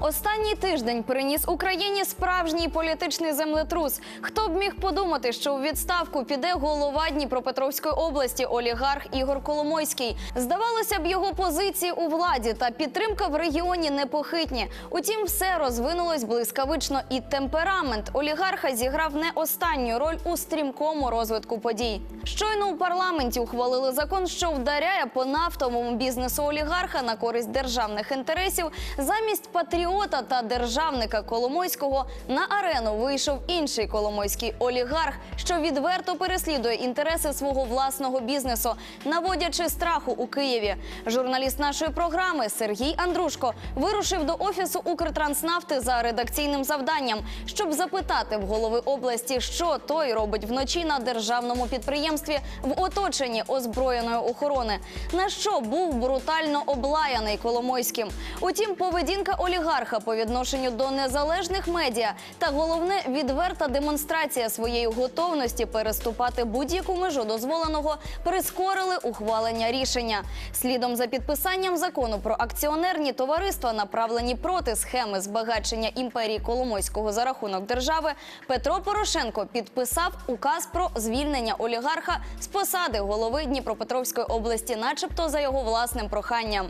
Останній тиждень приніс Україні справжній політичний землетрус. Хто б міг подумати, що у відставку піде голова Дніпропетровської області олігарх Ігор Коломойський. Здавалося б, його позиції у владі та підтримка в регіоні непохитні. Утім, все розвинулось блискавично, і темперамент олігарха зіграв не останню роль у стрімкому розвитку подій. Щойно у парламенті ухвалили закон, що вдаряє по нафтовому бізнесу олігарха на користь державних інтересів. Замість патріота та державника Коломойського на арену вийшов інший коломойський олігарх, що відверто переслідує інтереси свого власного бізнесу, наводячи страху у Києві. Журналіст нашої програми Сергій Андрушко вирушив до офісу Укртранснафти за редакційним завданням, щоб запитати в голови області, що той робить вночі на державному підприємстві в оточенні озброєної охорони. На що був брутально облаяний Коломойським. Утім, поведінка олігарха по відношенню до незалежних медіа та головне відверта демонстрація своєї готовності переступати будь-яку межу дозволеного прискорили ухвалення рішення. Слідом за підписанням закону про акціонерні товариства, направлені проти схеми збагачення імперії Коломойського за рахунок держави, Петро Порошенко підписав указ про звільнення олігарха з посади голови Дніпропетровської області, начебто за його власним проханням.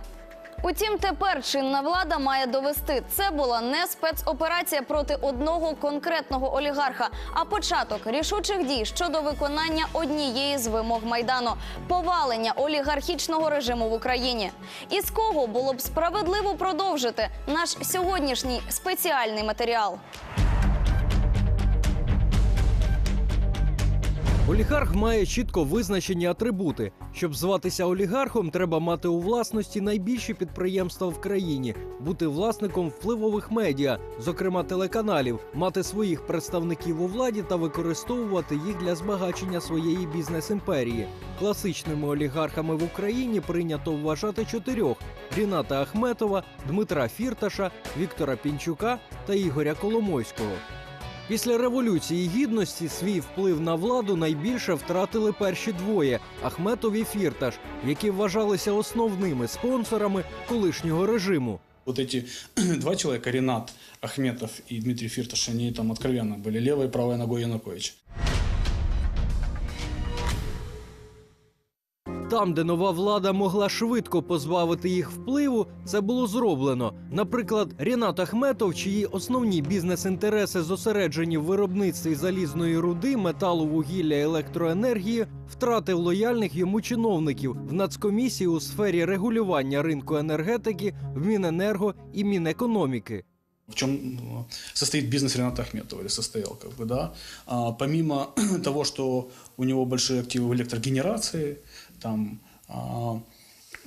Утім, тепер чинна влада має довести, це була не спецоперація проти одного конкретного олігарха, а початок рішучих дій щодо виконання однієї з вимог майдану повалення олігархічного режиму в Україні. І з кого було б справедливо продовжити наш сьогоднішній спеціальний матеріал. Олігарх має чітко визначені атрибути. Щоб зватися олігархом, треба мати у власності найбільші підприємства в країні, бути власником впливових медіа, зокрема телеканалів, мати своїх представників у владі та використовувати їх для збагачення своєї бізнес-імперії. Класичними олігархами в Україні прийнято вважати чотирьох: Ріната Ахметова, Дмитра Фірташа, Віктора Пінчука та Ігоря Коломойського. Після революції гідності свій вплив на владу найбільше втратили перші двоє Ахметов і Фірташ, які вважалися основними спонсорами колишнього режиму. Вот эти два человека, Ренат Ахметов и Дмитрий Фирташ, они там откровенно были левой и правой ногой Януковича. Там, де нова влада могла швидко позбавити їх впливу, це було зроблено. Наприклад, Рінат Ахметов, чиї основні бізнес-інтереси зосереджені в виробництві залізної руди, металу, вугілля, електроенергії, втратив лояльних йому чиновників в нацкомісії у сфері регулювання ринку енергетики, в Міненерго і Мінекономіки. В чем э, состоит бизнес Рената Ахметова или состоял, как бы, да. А, помимо того, что у него большие активы в электрогенерации, там, а,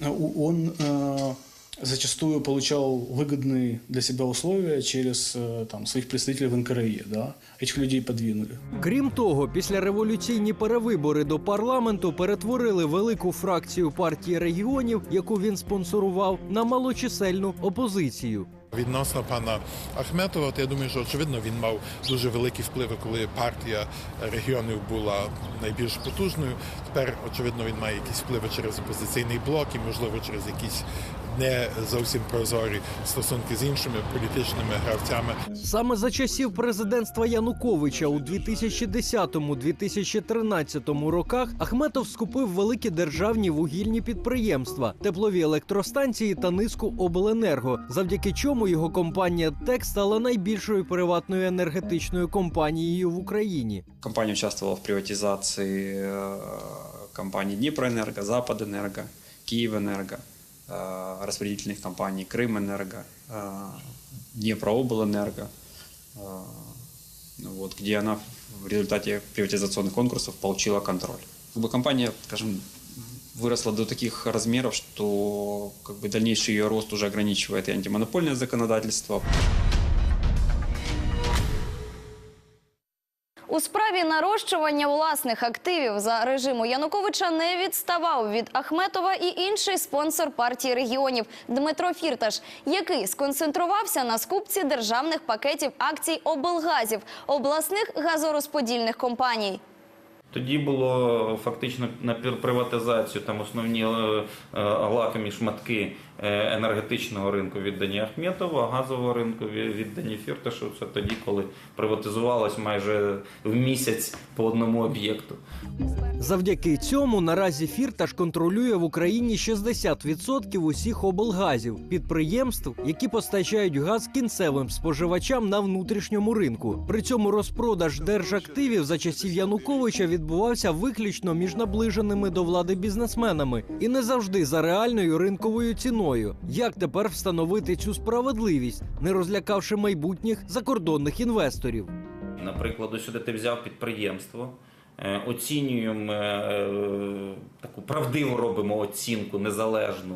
у- он э, зачастую получал выгодные для себя условия через э, там, своих представителей в НКРЕ, да. Этих людей подвинули. Крім того, після революційні перевибори до парламенту перетворили велику фракцію партії регіонів, яку він спонсорував, на малочисельну опозицію. Відносно пана Ахметова, то я думаю, що очевидно він мав дуже великі впливи, коли партія регіонів була найбільш потужною. Тепер, очевидно, він має якісь впливи через опозиційний блок і, можливо, через якісь не зовсім прозорі стосунки з іншими політичними гравцями. Саме за часів президентства Януковича у 2010-2013 роках Ахметов скупив великі державні вугільні підприємства, теплові електростанції та низку обленерго, завдяки чому його компанія ТЕК стала найбільшою приватною енергетичною компанією в Україні. Компания участвовала в приватизации э, компаний Днепроэнерго, Западэнерго, Киевэнерго, э, Распределительных компаний Крымэнерго, э, Днепрооблэнерго, э, вот, где она в результате приватизационных конкурсов получила контроль. Как бы компания, скажем, выросла до таких размеров, что как бы, дальнейший ее рост уже ограничивает и антимонопольное законодательство, нарощування власних активів за режиму Януковича не відставав від Ахметова і інший спонсор партії регіонів Дмитро Фірташ, який сконцентрувався на скупці державних пакетів акцій облгазів обласних газорозподільних компаній. Тоді було фактично на приватизацію там основні е, е, лакомі шматки е, енергетичного ринку віддані Ахметову, а газового ринку віддані Фірташу. Це тоді, коли приватизувалось майже в місяць по одному об'єкту. Завдяки цьому наразі Фірташ контролює в Україні 60% усіх облгазів підприємств, які постачають газ кінцевим споживачам на внутрішньому ринку. При цьому розпродаж держактивів за часів Януковича відбувався виключно між наближеними до влади бізнесменами і не завжди за реальною ринковою ціною. Як тепер встановити цю справедливість, не розлякавши майбутніх закордонних інвесторів? Наприклад, сюди ти взяв підприємство, е, оцінюємо е, таку правдиву робимо оцінку незалежну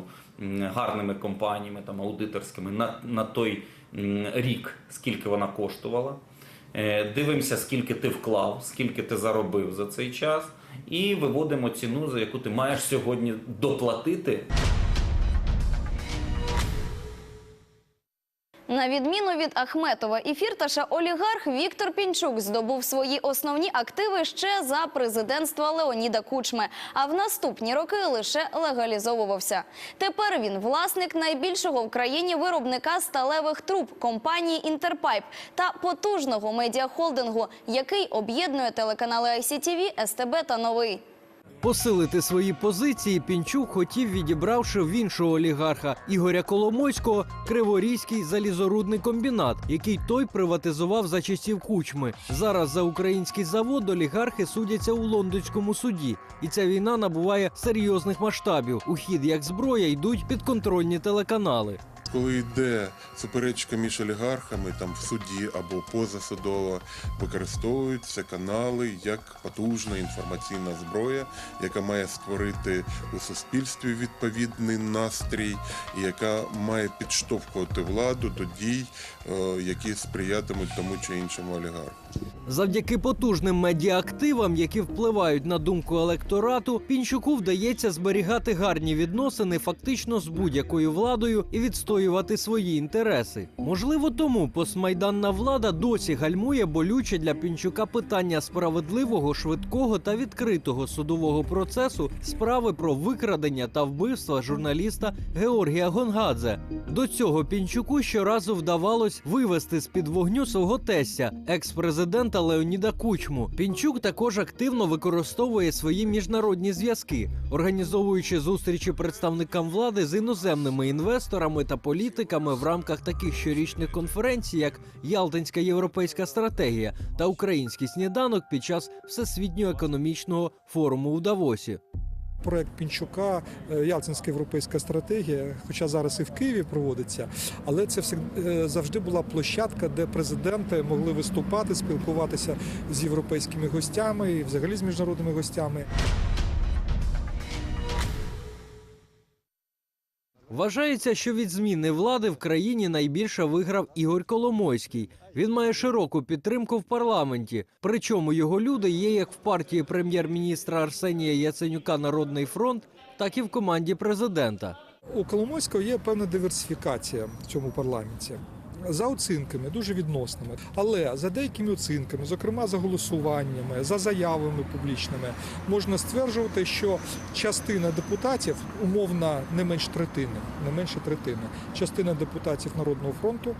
гарними компаніями, там аудиторськими на, на той рік, скільки вона коштувала. Е, Дивимося, скільки ти вклав, скільки ти заробив за цей час, і виводимо ціну, за яку ти маєш сьогодні доплатити На відміну від Ахметова і Фірташа, олігарх Віктор Пінчук здобув свої основні активи ще за президентства Леоніда Кучми, а в наступні роки лише легалізовувався. Тепер він власник найбільшого в країні виробника сталевих труб компанії Інтерпайп та потужного медіахолдингу, який об'єднує телеканали ICTV, СТБ та Новий. Посилити свої позиції Пінчук хотів, відібравши в іншого олігарха Ігоря Коломойського Криворізький залізорудний комбінат, який той приватизував за часів кучми. Зараз за український завод олігархи судяться у лондонському суді, і ця війна набуває серйозних масштабів. У хід як зброя йдуть підконтрольні телеканали. Коли йде суперечка між олігархами там в суді або позасудово, використовуються канали як потужна інформаційна зброя, яка має створити у суспільстві відповідний настрій, і яка має підштовхувати владу до дій, е, які сприятимуть тому чи іншому олігарху. Завдяки потужним медіаактивам, які впливають на думку електорату, Пінчуку вдається зберігати гарні відносини фактично з будь-якою владою і відстоювати свої інтереси. Можливо, тому постмайданна влада досі гальмує болюче для Пінчука питання справедливого, швидкого та відкритого судового процесу справи про викрадення та вбивства журналіста Георгія Гонгадзе. До цього Пінчуку щоразу вдавалось вивести з під вогню свого тестя, екс-президента Леоніда Кучму. Пінчук також активно використовує свої міжнародні зв'язки, організовуючи зустрічі представникам влади з іноземними інвесторами та політиками в рамках таких щорічних конференцій, як Ялтинська європейська стратегія та Український сніданок під час всесвітнього економічного форуму у Давосі. Проект Пінчука, е, Ялтинська європейська стратегія, хоча зараз і в Києві проводиться, але це е, завжди була площадка, де президенти могли виступати, спілкуватися з європейськими гостями і взагалі з міжнародними гостями. Вважається, що від зміни влади в країні найбільше виграв Ігор Коломойський. Він має широку підтримку в парламенті. Причому його люди є як в партії прем'єр-міністра Арсенія Яценюка Народний фронт, так і в команді президента. У Коломойського є певна диверсифікація в цьому парламенті. За оцінками, дуже відносними, але за деякими оцінками, зокрема за голосуваннями, за заявами публічними, можна стверджувати, що частина депутатів, умовно не менш третини, не менше третини, частина депутатів Народного фронту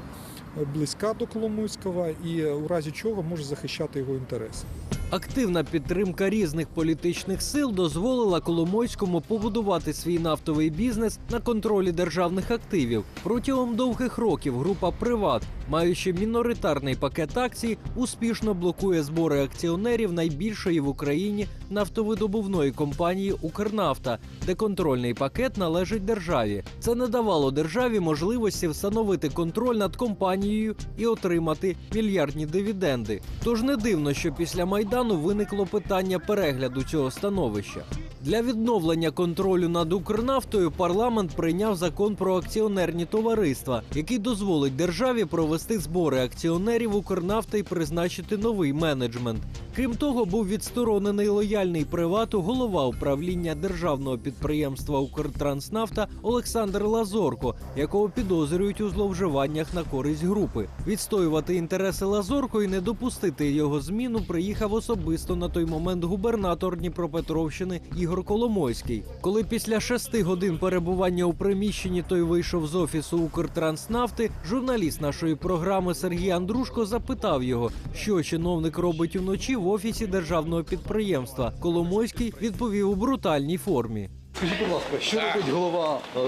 близька до Коломойського і у разі чого може захищати його інтереси. Активна підтримка різних політичних сил дозволила Коломойському побудувати свій нафтовий бізнес на контролі державних активів. Протягом довгих років група Приват, маючи міноритарний пакет акцій, успішно блокує збори акціонерів найбільшої в Україні нафтовидобувної компанії Укрнафта, де контрольний пакет належить державі. Це не давало державі можливості встановити контроль над компанією і отримати мільярдні дивіденди. Тож не дивно, що після майдану виникло питання перегляду цього становища. Для відновлення контролю над Укрнафтою парламент прийняв закон про акціонерні товариства, який дозволить державі провести збори акціонерів Укрнафти і призначити новий менеджмент. Крім того, був відсторонений лояльний привату голова управління державного підприємства Укртранснафта Олександр Лазорко, якого підозрюють у зловживаннях на користь групи. Відстоювати інтереси Лазорко і не допустити його зміну приїхав особисто на той момент губернатор Дніпропетровщини Ігор Ігор Коломойський. Коли після шести годин перебування у приміщенні той вийшов з офісу Укртранснафти, журналіст нашої програми Сергій Андрушко запитав його, що чиновник робить уночі в офісі державного підприємства. Коломойський відповів у брутальній формі. Скажіть, будь ласка, що робить голова е,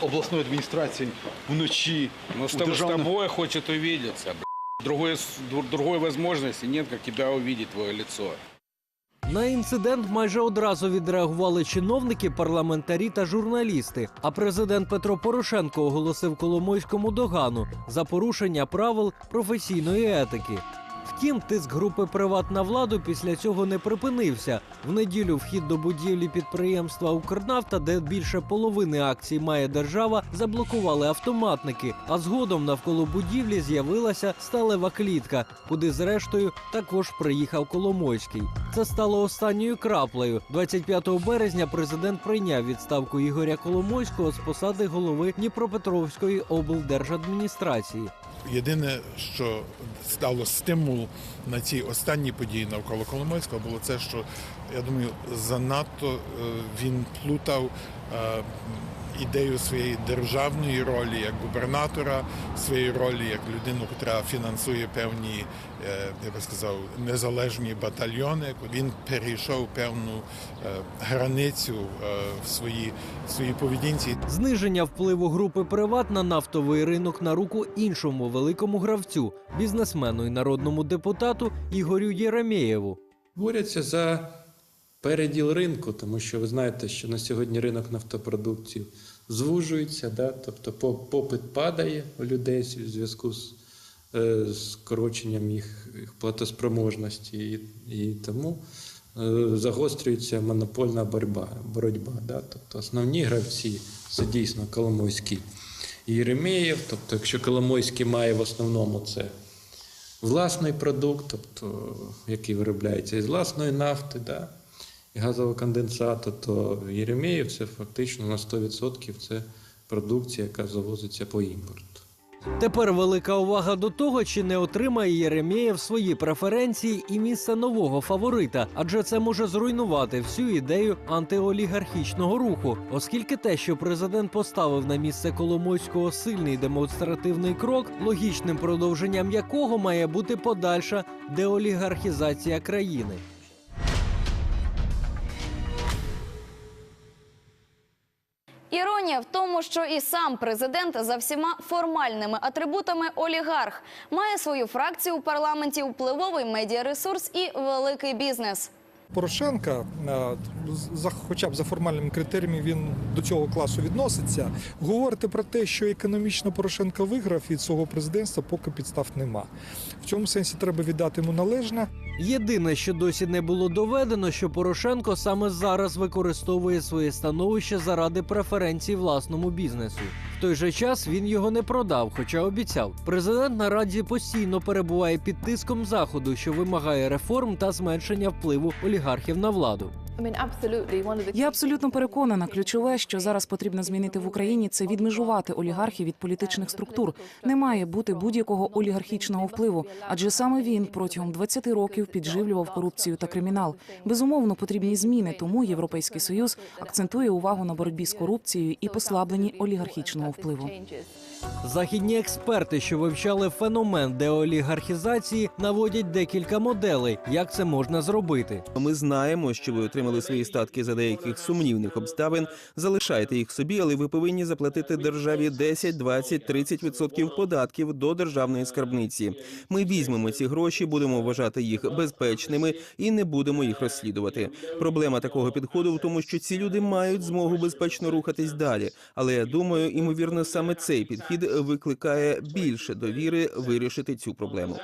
обласної адміністрації вночі Ну, у с, тобой, с державному- тобой хочет увидеться. б***ь. Другой, с- дру- другой возможности нет, как тебя увидеть, твое лицо. На інцидент майже одразу відреагували чиновники, парламентарі та журналісти. А президент Петро Порошенко оголосив Коломойському догану за порушення правил професійної етики. Втім, тиск групи «Приват» на владу після цього не припинився. В неділю вхід до будівлі підприємства Укрнафта, де більше половини акцій має держава, заблокували автоматники. А згодом навколо будівлі з'явилася сталева клітка, куди зрештою також приїхав Коломойський. Це стало останньою краплею. 25 березня президент прийняв відставку Ігоря Коломойського з посади голови Дніпропетровської облдержадміністрації. Єдине, що стало стимул на ці останні події навколо Коломойського, було це, що я думаю, занадто е, він плутав е, ідею своєї державної ролі як губернатора, своєї ролі як людину, яка фінансує певні, е, я би сказав, незалежні батальйони. Він перейшов певну е, границю е, в своїй в своїй поведінці. Зниження впливу групи «Приват» на нафтовий ринок на руку іншому великому гравцю, бізнесмену і народному депутату Ігорю Єремєєву. борються за переділ ринку, тому що ви знаєте, що на сьогодні ринок нафтопродуктів звужується, да? тобто попит падає у людей в зв'язку з е, скороченням їх, їх платоспроможності, і, і тому е, загострюється монопольна боротьба. боротьба да? Тобто основні гравці це дійсно Коломойський і Єремєєв. Тобто, якщо Коломойський має в основному це власний продукт, тобто, який виробляється із власної нафти, да, газового конденсату, то Єремєєв це фактично на 100% це продукція, яка завозиться по імпорту. Тепер велика увага до того, чи не отримає Єремєєв свої преференції і місце нового фаворита, адже це може зруйнувати всю ідею антиолігархічного руху, оскільки те, що президент поставив на місце Коломойського сильний демонстративний крок, логічним продовженням якого має бути подальша деолігархізація країни. Іронія в тому, що і сам президент за всіма формальними атрибутами олігарх має свою фракцію у парламенті, впливовий медіаресурс і великий бізнес. Порошенка, е, хоча б за формальними критеріями, він до цього класу відноситься. Говорити про те, що економічно Порошенко виграв від свого президентства, поки підстав нема. В цьому сенсі треба віддати йому належне. Єдине, що досі не було доведено, що Порошенко саме зараз використовує своє становище заради преференцій власному бізнесу. В той же час він його не продав, хоча обіцяв. Президент на раді постійно перебуває під тиском заходу, що вимагає реформ та зменшення впливу олігархів на владу. Я абсолютно переконана. Ключове, що зараз потрібно змінити в Україні, це відмежувати олігархів від політичних структур. Не має бути будь-якого олігархічного впливу, адже саме він протягом 20 років підживлював корупцію та кримінал. Безумовно, потрібні зміни. Тому Європейський союз акцентує увагу на боротьбі з корупцією і послабленні олігархічного впливу. Західні експерти, що вивчали феномен деолігархізації, наводять декілька моделей, як це можна зробити. Ми знаємо, що ви отримали свої статки за деяких сумнівних обставин. Залишайте їх собі, але ви повинні заплатити державі 10, 20, 30 відсотків податків до державної скарбниці. Ми візьмемо ці гроші, будемо вважати їх безпечними і не будемо їх розслідувати. Проблема такого підходу в тому, що ці люди мають змогу безпечно рухатись далі. Але я думаю, імовірно, саме цей підхід викликає більше довіри вирішити цю проблему.